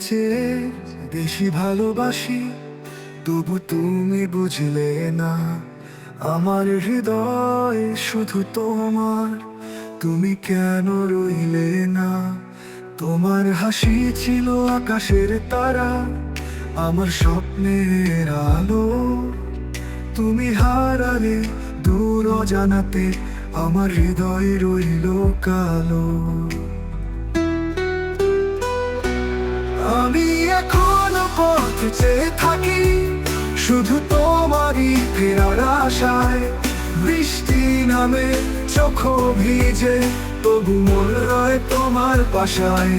চেয়ে বেশি ভালোবাসি, তবু তুমি বুঝলে না। আমার হৃদয় শুধু তোমার, তুমি কেন রইলে না? তোমার হাসি ছিল আকাশের তারা, আমার স্বপ্নের আলো। তুমি হারালে দূর জানাতে আমার হৃদয় রইল কালো। এখনও পথ চেয়ে থাকি। শুধু তোমারই ফেরার আশায়। বৃষ্টি নামে চোখ ভিজে, তবু মন রয় তোমার পাশায়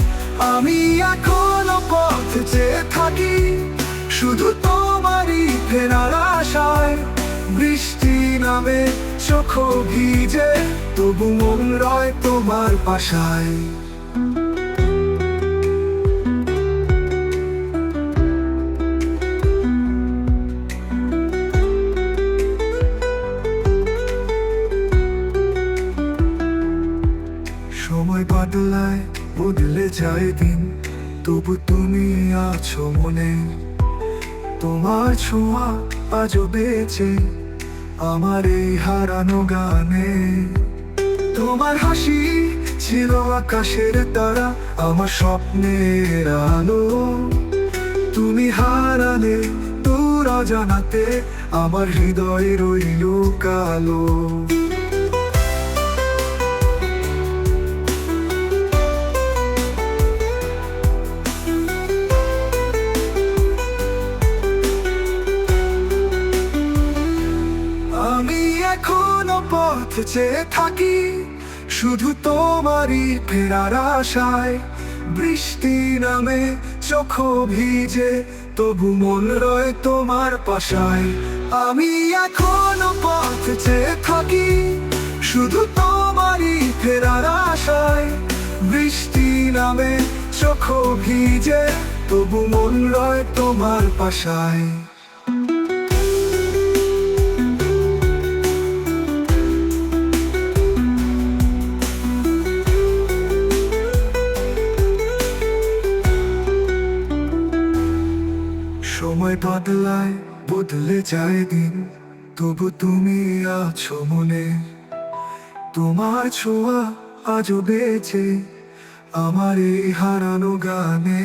আমি এখনও পথ চেয়ে থাকি। শুধু তোমারই ফেরার আশায়। বৃষ্টি নামে চোখ ভিজে, তবু মন রয় তোমার পাশায় বদলায় বদলে যায় দিন। তবু তুমি আছো মনে। তোমার ছোঁয়া আজও বেঁচে আমার এই হারানো গানে। তোমার হাসি ছিল আকাশের তারা, আমার স্বপ্নের আলো। তুমি হারালে তোরা জানাতে আমার হৃদয় রইল কালো পথ চেয়ে থাকি, শুধু তোমারই ফেরার আশায়। বৃষ্টি নামে চোখ ভিজে, তবু মন রয় তোমার পাশায়। আমি এখনও পথ চেয়ে থাকি, শুধু তোমারই ফেরার আশায়। বৃষ্টি নামে চোখ ভিজে, তবু মন রয় তোমার পাশায়। সময় বদলায়, বদলে যায় দিন। তবু তুমি আছো মনে। তোমার ছোঁয়া আজও বেঁচে, আমার এই হারানো গানে।